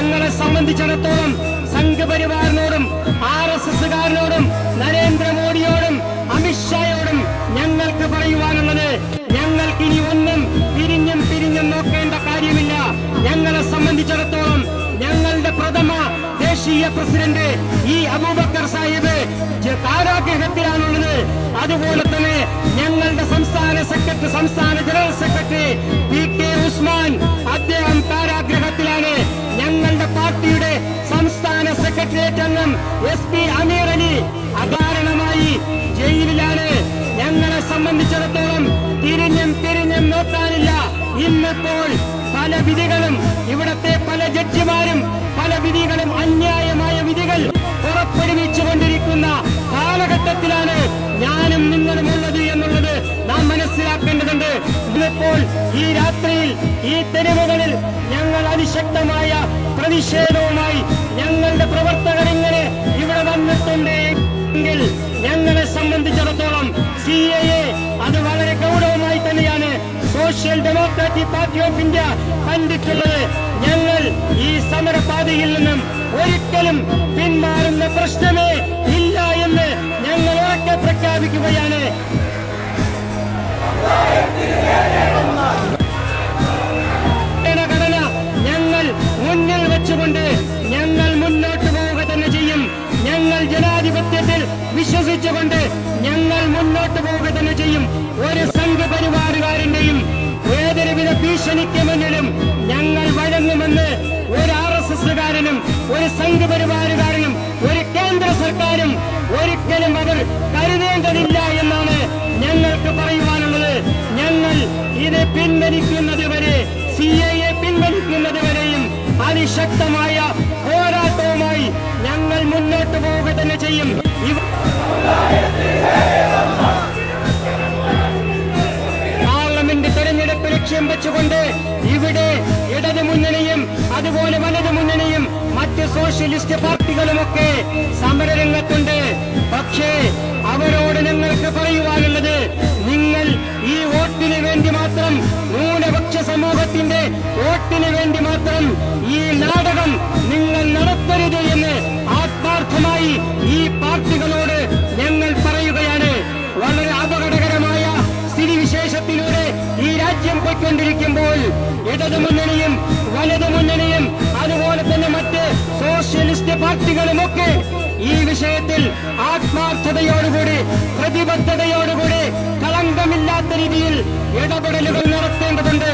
സംബന്ധിച്ചിടത്തോളം സംഘപരിവാറിനോടും R S എസുകാരനോടും നരേന്ദ്രമോദിയോടും അമിത്ഷായോടും ഞങ്ങൾക്ക് പറയുവാനുള്ളത് ഞങ്ങൾക്ക് ഇനി ഒന്നും പിരിഞ്ഞും പിരിഞ്ഞും നോക്കേണ്ട കാര്യമില്ല. ഞങ്ങളെ സംബന്ധിച്ചിടത്തോളം ഞങ്ങളുടെ പ്രഥമ ദേശീയ പ്രസിഡന്റ് ഈ അബൂബക്കർ സാഹിബ് കാരാഗ്രഹത്തിലാണുള്ളത്. അതുപോലെ തന്നെ ഞങ്ങളുടെ സംസ്ഥാന സെക്രട്ടറി സംസ്ഥാന general secretary P K Usman തിരിഞ്ഞും തിരിഞ്ഞും നോക്കാനില്ല. ഇന്നിപ്പോൾ പല വിധികളും ഇവിടത്തെ പല ജഡ്ജിമാരും പല വിധികളും അന്യായമായ വിധികൾ പുറപ്പെടുവിച്ചു കൊണ്ടിരിക്കുന്ന കാലഘട്ടത്തിലാണ് ഞാനും നിങ്ങളും ഉള്ളത് എന്നുള്ളത് നാം മനസ്സിലാക്കേണ്ടതുണ്ട്. ഇന്നിപ്പോൾ ഈ രാത്രിയിൽ ഈ തെരുവുകളിൽ ഞങ്ങൾ അതിശക്തമായ പ്രതിഷേധവുമായി ഞങ്ങളുടെ പ്രവർത്തകർ ഇങ്ങനെ Social Democratic Party of India കണ്ടിട്ടുള്ളത് ഞങ്ങൾ ഈ സമരപാതയിൽ നിന്നും ഒരിക്കലും പിന്മാറുന്ന പ്രശ്നമേ ഇല്ല എന്ന് ഞങ്ങൾ ഉറക്കെ പ്രഖ്യാപിക്കുകയാണ്. ഘടന ഞങ്ങൾ മുന്നിൽ വെച്ചുകൊണ്ട് ഞങ്ങൾ മുന്നോട്ട് പോവുക തന്നെ ചെയ്യും. ഞങ്ങൾ ജനാധിപത്യത്തിൽ വിശ്വസിച്ചുകൊണ്ട് ഞങ്ങൾ മുന്നോട്ട് പോവുക തന്നെ ചെയ്യും. ഒരു സംഘപരിവാറുകാരന്റെയും ഏതൊരുവിധ ഭീഷണിക്ക് മുന്നിലും ഞങ്ങൾ വഴങ്ങുമെന്ന് ഒരു ആർ എസ് എസുകാരനും ഒരു സംഘപരിവാരുകാരനും ഒരു കേന്ദ്ര സർക്കാരും ഒരിക്കലും അവർ കരുതേണ്ടതില്ല എന്നാണ് ഞങ്ങൾക്ക് പറയുവാനുള്ളത്. ഞങ്ങൾ ഇത് പിൻവലിക്കുന്നത് വരെ സി എ പിൻവലിക്കുന്നത് വരെയും അതിശക്തമായ പോരാട്ടവുമായി ഞങ്ങൾ മുന്നോട്ട് പോവുക തന്നെ ചെയ്യും. ലക്ഷ്യം വെച്ചുകൊണ്ട് ഇവിടെ ഇടത് മുന്നണിയും അതുപോലെ വലത് മുന്നണിയും മറ്റ് സോഷ്യലിസ്റ്റ് പാർട്ടികളുമൊക്കെ സമരരംഗത്തുണ്ട്. പക്ഷേ അവരോട് ഞങ്ങൾക്ക് പറയുവാനുള്ളത് നിങ്ങൾ ഈ വോട്ടിന് വേണ്ടി മാത്രം ന്യൂനപക്ഷ സമൂഹത്തിന്റെ വോട്ടിന് വേണ്ടി മാത്രം ഈ നാടകം രാജ്യം പോയിക്കൊണ്ടിരിക്കുമ്പോൾ ഇടതു മുന്നണിയും വലതു മുന്നണിയും അതുപോലെ തന്നെ മറ്റ് സോഷ്യലിസ്റ്റ് പാർട്ടികളുമൊക്കെ ഈ വിഷയത്തിൽ ആത്മാർത്ഥതയോടുകൂടി പ്രതിബദ്ധതയോടുകൂടി കളങ്കമില്ലാത്ത രീതിയിൽ ഇടപെടലുകൾ നടത്തേണ്ടതുണ്ട്.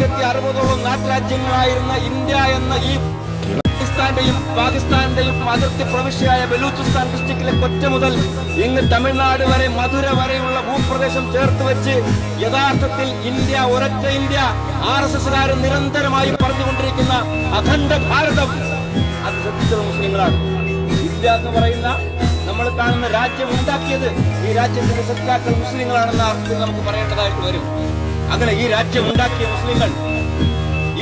തൊള്ളായിരത്തി അറുപതോളം നാട്ടുരാജ്യങ്ങളായിരുന്ന ഇന്ത്യ എന്ന ഈ പാകിസ്ഥാന്റെയും പാകിസ്ഥാന്റെയും അതിർത്തി പ്രവിശ്യയായ ബലൂചിസ്ഥാൻ ഡിസ്ട്രിക്റ്റിലെ കൊറ്റ മുതൽ ഇന്ന് തമിഴ്നാട് വരെ മധുര വരെയുള്ള ഭൂപ്രദേശം ചേർത്ത് വെച്ച് യഥാർത്ഥത്തിൽ ഇന്ത്യ ഒരൊറ്റ ഇന്ത്യ ആർ എസ് എസുകാർ നിരന്തരമായി പറഞ്ഞുകൊണ്ടിരിക്കുന്ന അഖണ്ഡ ഭാരതം. അത് ശ്രദ്ധിച്ചത് മുസ്ലിങ്ങളാണ്. ഇന്ത്യ എന്ന് പറയുന്ന നമ്മൾ കാണുന്ന രാജ്യം ഉണ്ടാക്കിയത് ഈ രാജ്യത്തിന്റെ സത്യാക്കൾ മുസ്ലിങ്ങളാണെന്ന അർത്ഥത്തിൽ നമുക്ക് പറയേണ്ടതായിട്ട് വരും. അങ്ങനെ ഈ രാജ്യം ഉണ്ടാക്കിയ മുസ്ലിങ്ങൾ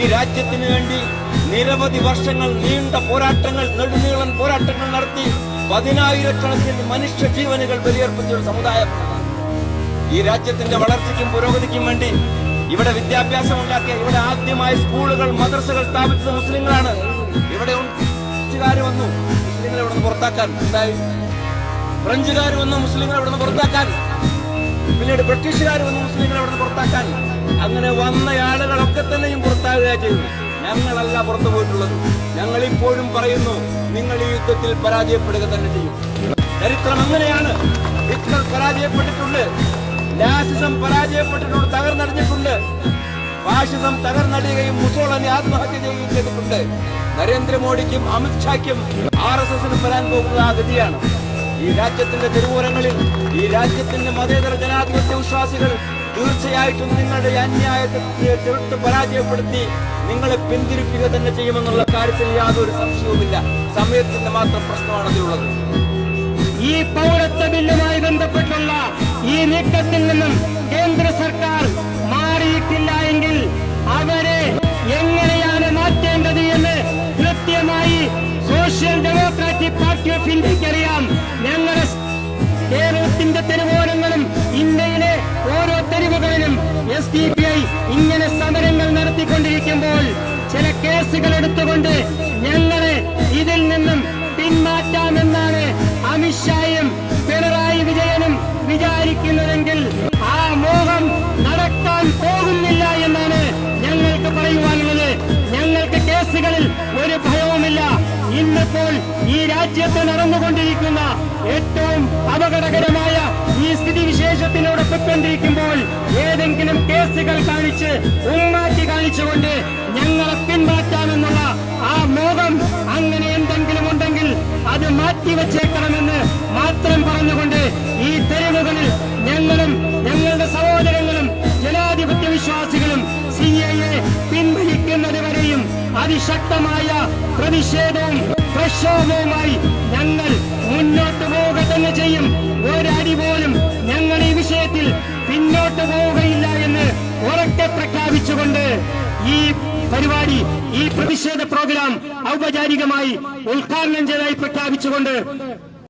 ഈ രാജ്യത്തിന് വേണ്ടി നിരവധി വർഷങ്ങൾ നീണ്ട പോരാട്ടങ്ങൾ നെടുനീളൻ പോരാട്ടങ്ങൾ നടത്തി പതിനായിരക്കണക്കിന് മനുഷ്യ ജീവനുകൾ ബലിയർപ്പിച്ച ഒരു സമുദായം. ഈ രാജ്യത്തിന്റെ വളർച്ചയ്ക്കും പുരോഗതിക്കും വേണ്ടി ഇവിടെ വിദ്യാഭ്യാസം ഉണ്ടാക്കിയ ഇവിടെ ആദ്യമായി സ്കൂളുകൾ മദ്രസകൾ സ്ഥാപിച്ചത് മുസ്ലിങ്ങളാണ്. ഇവിടെ ഫ്രഞ്ചുകാർ വന്നു മുസ്ലിങ്ങളെ ഇവിടെ നിന്ന് പുറത്താക്കാൻ ഫ്രഞ്ചുകാർ വന്നു മുസ്ലിങ്ങളെ ഇവിടെ നിന്ന് പുറത്താക്കാൻ. പിന്നീട് ബ്രിട്ടീഷുകാർ വന്ന് മുസ്ലിങ്ങളെ അവിടെ പുറത്താക്കാൻ അങ്ങനെ വന്ന ആളുകളൊക്കെ തന്നെയും പുറത്താകുക ചെയ്തു ഞങ്ങളല്ല പുറത്തു പോയിട്ടുള്ളത്. ഞങ്ങൾ ഇപ്പോഴും പറയുന്നു നിങ്ങൾ ഈ യുദ്ധത്തിൽ പരാജയപ്പെടുക തന്നെ ചെയ്യും. ചരിത്രം അങ്ങനെയാണ്. ഹിറ്റ്ലർ പരാജയപ്പെട്ടിട്ടുണ്ട്. നാസിസം പരാജയപ്പെട്ടിട്ടുണ്ട് തകർന്നടിഞ്ഞിട്ടുണ്ട്. ഫാഷിസം തകർന്നടിയുകയും മുസോളനെ ആത്മഹത്യ ചെയ്യുകയും ചെയ്തിട്ടുണ്ട്. നരേന്ദ്രമോദിക്കും അമിത്ഷായ്ക്കും ആർ എസ് എസിനും വരാൻ പോകുന്നത് ആ ഗതിയാണ്. ഈ രാജ്യത്തിന്റെ തെരുവോരങ്ങളിൽ ഈ രാജ്യത്തിന്റെ മതേതര ജനാധിപത്യ വിശ്വാസികൾ തീർച്ചയായിട്ടും നിങ്ങളുടെ അന്യായത്തെ ചെറുത്ത് പരാജയപ്പെടുത്തി നിങ്ങളെ പിന്തിരിപ്പിക്കുക തന്നെ ചെയ്യുമെന്നുള്ള കാര്യത്തിൽ യാതൊരു സംശയവുമില്ല. സമയത്തിന്റെ മാത്രം പ്രശ്നമാണ് അതിലുള്ളത്. ഈ പൗരത്വ ബില്ലുമായി ബന്ധപ്പെട്ടുള്ള ഈ നീക്കത്തിൽ നിന്നും കേന്ദ്ര സർക്കാർ മാറിയിട്ടില്ല എങ്കിൽ അവരെ എങ്ങനെയാണ് ഇന്നിപ്പോൾ ഈ രാജ്യത്ത് നടന്നുകൊണ്ടിരിക്കുന്ന ഏറ്റവും അപകടകരമായ ഈ സ്ഥിതി വിശേഷത്തിലൂടെ പൊയ്ക്കൊണ്ടിരിക്കുമ്പോൾ ഏതെങ്കിലും കേസുകൾ കാണിച്ച് ഉമ്മാറ്റി കാണിച്ചുകൊണ്ട് ഞങ്ങളെ പിന്മാറ്റാമെന്നുള്ള ആ മോഹം അങ്ങനെ എന്തെങ്കിലും ഉണ്ടെങ്കിൽ അത് മാറ്റിവെച്ചേക്കണമെന്ന് മാത്രം പറഞ്ഞുകൊണ്ട് ഈ തെരുവുകളിൽ ഞങ്ങളും ഞങ്ങളുടെ സഹോദരങ്ങളും ജനാധിപത്യ വിശ്വാസികളും സി എ പിൻവലിക്കുന്നത് വരെയും അതിശക്തമായ പ്രതിഷേധവും പ്രക്ഷോഭവുമായി ഞങ്ങൾ മുന്നോട്ട് പോവുക തന്നെ ചെയ്യും. ഒരടി പോലും ഞങ്ങൾ ഈ വിഷയത്തിൽ പിന്നോട്ട് പോവുകയില്ല എന്ന് ഉറക്കെ പ്രഖ്യാപിച്ചുകൊണ്ട് ഈ പരിപാടി ഈ പ്രതിഷേധ പ്രോഗ്രാം ഔപചാരികമായി ഉദ്ഘാടനം ചെയ്തതായി പ്രഖ്യാപിച്ചുകൊണ്ട്